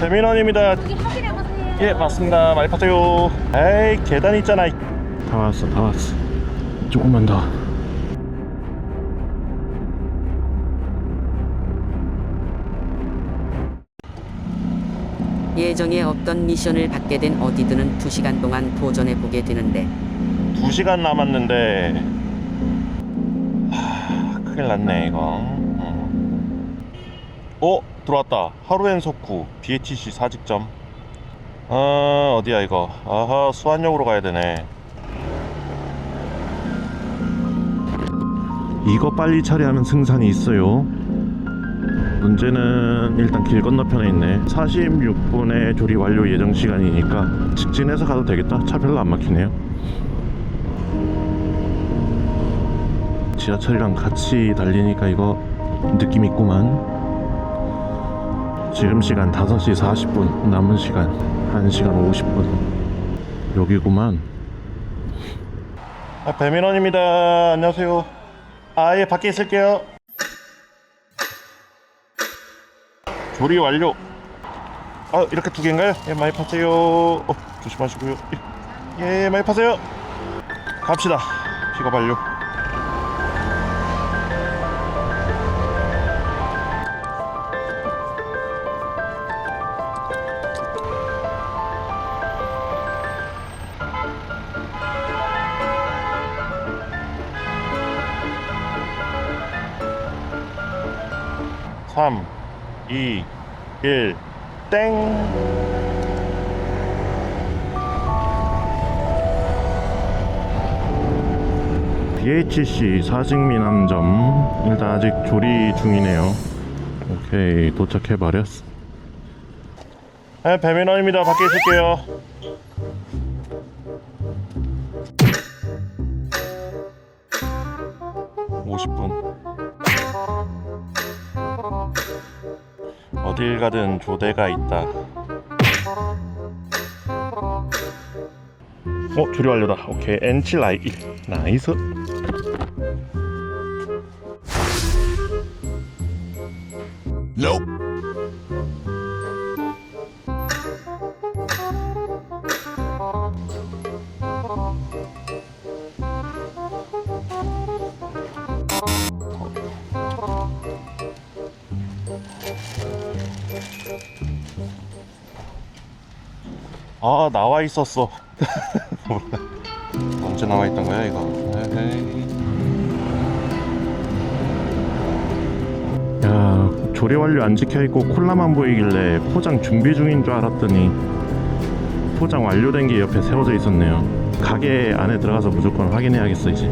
배민원입니다. 여기 확인해보세요. 예, 맞습니다. 많이 파세요. 에이, 계단 있잖아. 다 왔어, 다 왔어. 조금만 더. 예정에 없던 미션을 받게 된 어디드는 2시간 동안 도전해 보게 되는데 2시간 남았는데 하, 큰일 났네 이거 음. 어? 들어왔다. 하루엔 석구 BHC 사직점. 아 어디야 이거? 아하 수안역으로 가야 되네. 이거 빨리 처리하면 승산이 있어요. 문제는 일단 길 건너편에 있네. 46분에 조리 완료 예정 시간이니까 직진해서 가도 되겠다. 차 별로 안 막히네요. 지하철이랑 같이 달리니까 이거 느낌 있구만 지금 시간 5시 40분 남은 시간 1시간 50분. 여기구만. 아, 배민원입니다. 안녕하세요. 아예 밖에 있을게요. 조리 완료. 아 이렇게 두 개인가요? 예 많이 파세요. 어, 조심하시고요. 예, 예 많이 파세요. 갑시다. 픽업 완료 삼, 이, 일, 땡. BHC 사직미남점 일단 아직 조리 중이네요. 오케이 도착해 버렸어. 네, 배민원입니다. 밖에 있을게요. (50분) 어딜 가든 조대가 있다. 어, 조리 완료다. 오케이, N7 라이 나이스. 아, 나와 있었어. 언제 나와 있던 거야, 이거? 야, 조리 완료 안 지켜 있고 콜라만 보이길래 포장 준비 중인 줄 알았더니 포장 완료된 게 옆에 세워져 있었네요. 가게 안에 들어가서 무조건 확인해야겠어 이제.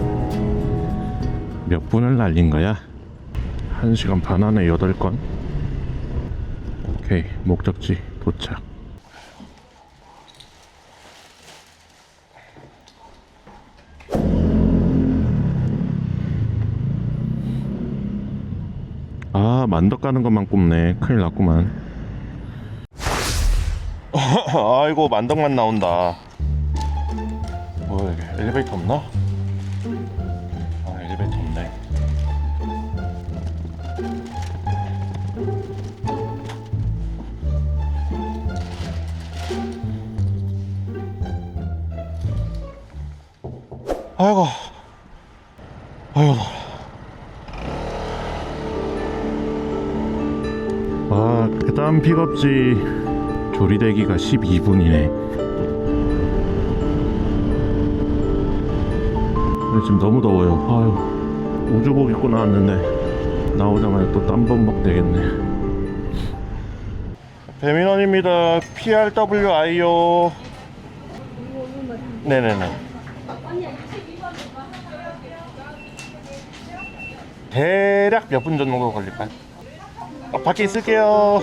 몇 분을 날린 거야? 1시간 반 안에 8건? 오케이, 목적지 도착. 아 만덕 가는 것만 꼽네. 큰일 났구만. 아이고 만덕만 나온다. 뭐야 이게 엘리베이터 없나? 아 엘리베이터 없네. 아이고. 아이고 다음 픽업지 조리대기가 12분이네. 지금 너무 더워요. 아유, 우주복 입고 나왔는데 나오자마자 또 땀범벅 되겠네. 배민원입니다. PRWI요. 네네네. 대략 몇 분 정도 걸릴까요? 어, 밖에 있을게요.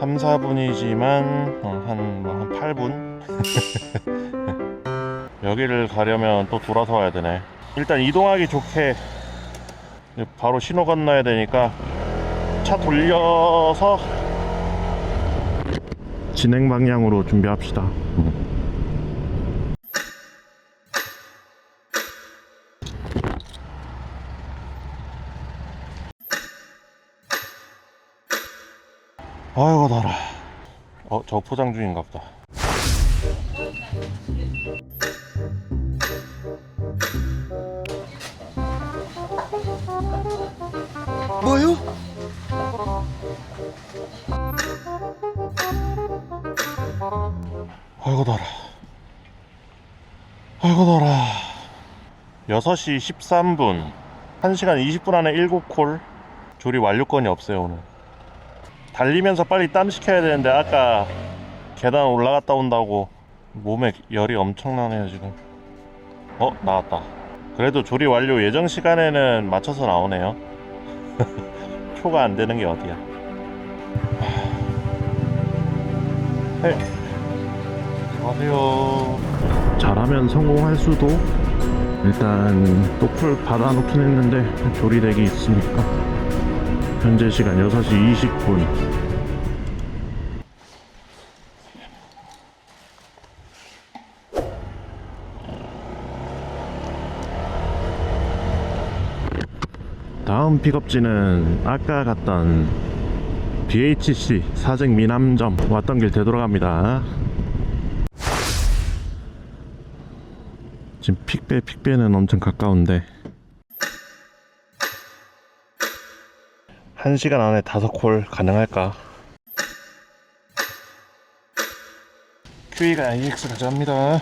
3, 4분이지만 어, 한, 뭐, 한 8분? 여기를 가려면 또 돌아서 와야 되네. 일단 이동하기 좋게 바로 신호 건너야 되니까 차 돌려서 진행 방향으로 준비합시다. 아이고 달아 어저 포장 중인가 보다. 뭐요? 아이고 달아 아이고 달아 6시 13분 1시간 20분 안에 7콜 조립 완료권이 없어요 오늘 달리면서 빨리 땀 식혀야 되는데 아까 계단 올라갔다 온다고 몸에 열이 엄청나네요 지금. 어 나왔다. 그래도 조립 완료 예정 시간에는 맞춰서 나오네요. 표가 안 되는 게 어디야? 네. 안녕하세요. 잘하면 성공할 수도. 일단 또풀 받아놓긴 했는데 조리되기 있으니까 현재 시간 6시 20분. 다음 픽업지는 아까 갔던 BHC 사직 미남점 왔던 길 되돌아갑니다. 지금 픽배 픽배는 엄청 가까운데 1시간 안에 다섯 콜 가능할까? QE가 IX 가져갑니다.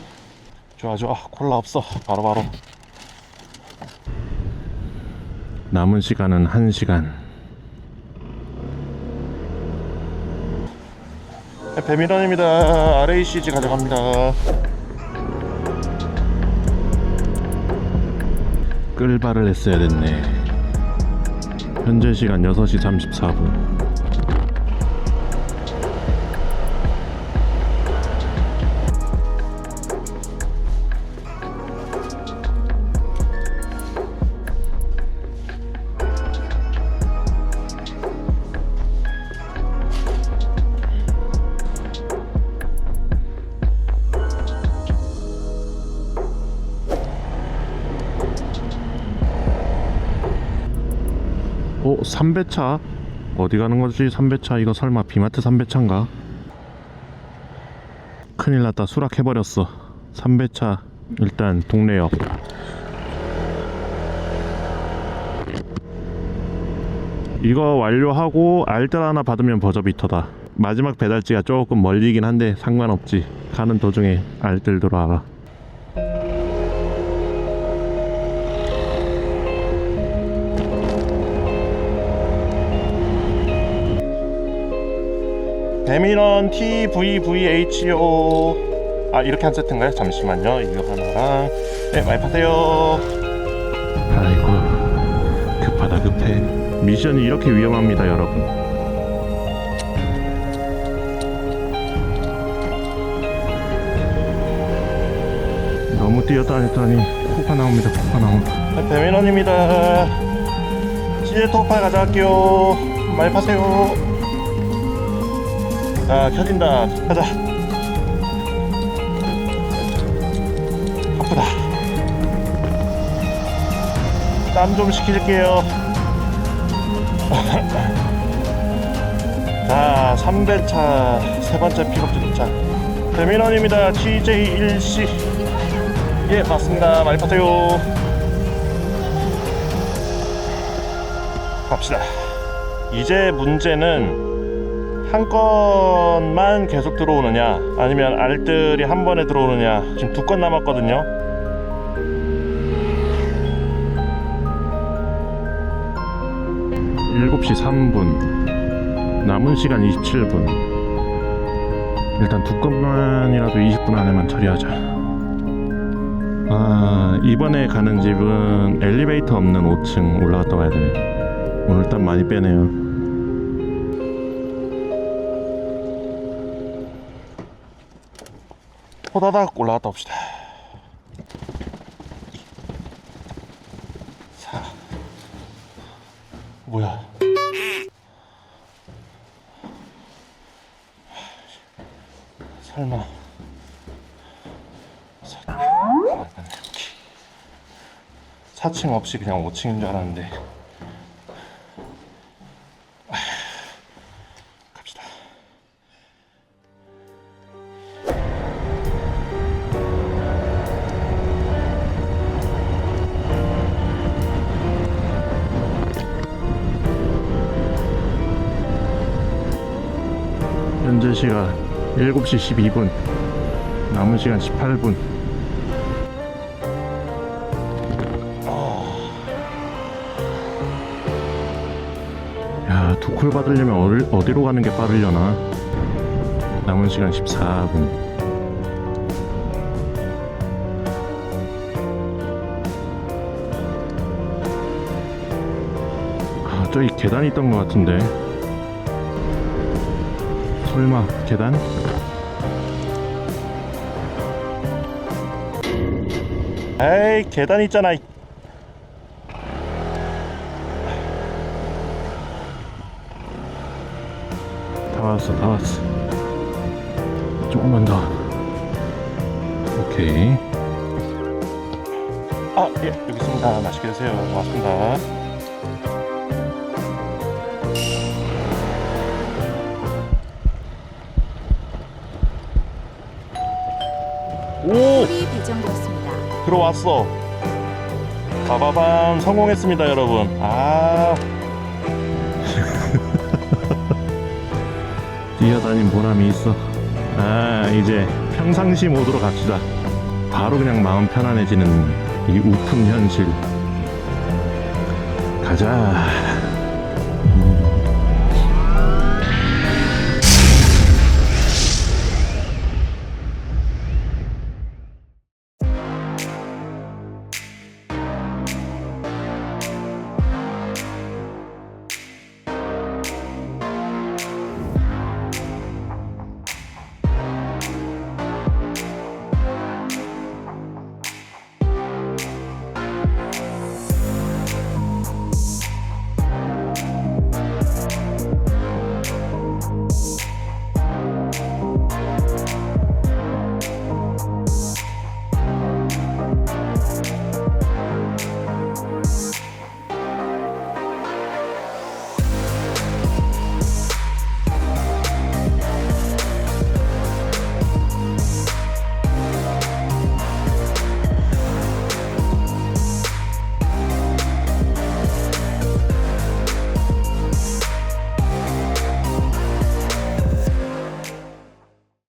좋아 좋아. 콜라 없어. 바로바로. 남은 시간은 1시간. 배민원입니다. RACG 가져갑니다. 끌바를 했어야 됐네 현재 시간 6시 34분 3배차? 어디 가는 거지 3배차? 이거 설마 비마트 3배차인가? 큰일 났다. 수락해버렸어. 3배차 일단 동네 옆. 이거 완료하고 알뜰 하나 받으면 버저비터다. 마지막 배달지가 조금 멀리긴 한데 상관없지. 가는 도중에 알뜰 들어와라 배민원 TVVHO 아 이렇게 한 세트인가요? 잠시만요. 이거 하나랑. 네 많이 파세요. 아이고 급하다 급해. 미션이 이렇게 위험합니다 여러분. 너무 뛰어다녔더니 코가 나옵니다 코가 나온다 네, 배민원입니다. CJ 토파 가져갈게요. 많이 파세요 자 켜진다. 가자. 아프다. 땀 좀 식힐게요. 자 3배차 세 번째 픽업지 도착 배민원입니다. TJ1C 예 맞습니다. 많이 파세요. 갑시다. 이제 문제는 한 건만 계속 들어오느냐 아니면 알뜰이 한 번에 들어오느냐 지금 두 건 남았거든요. 일곱 시 3분 남은 시간 27분. 일단 두 건만이라도 20분 안에만 처리하자. 아 이번에 가는 집은 엘리베이터 없는 5층 올라갔다 와야 되네. 오늘 땀 많이 빼네요 호다닥 올라갔다 옵시다. 자, 뭐야? 설마. 사... 아, 맞네, 여기. 4층 없이 그냥 5층인 줄 알았는데. 시간 7시 12분 남은 시간 18분 야, 두 콜 받으려면 어디, 어디로 가는 게 빠르려나? 남은 시간 14분. 아, 저기 계단 있던 것 같은데. 설마 계단? 에이, 계단 있잖아. 이- 다 왔어, 다 왔어. 조금만 더. 오케이. 아, 예, 여기 있습니다. 맛있게 드세요. 고맙습니다. 들어왔어. 바바밤 성공했습니다, 여러분. 아. 뛰어다닌 보람이 있어. 아, 이제 평상시 모드로 갑시다. 바로 그냥 마음 편안해지는 이 우픈 현실. 가자.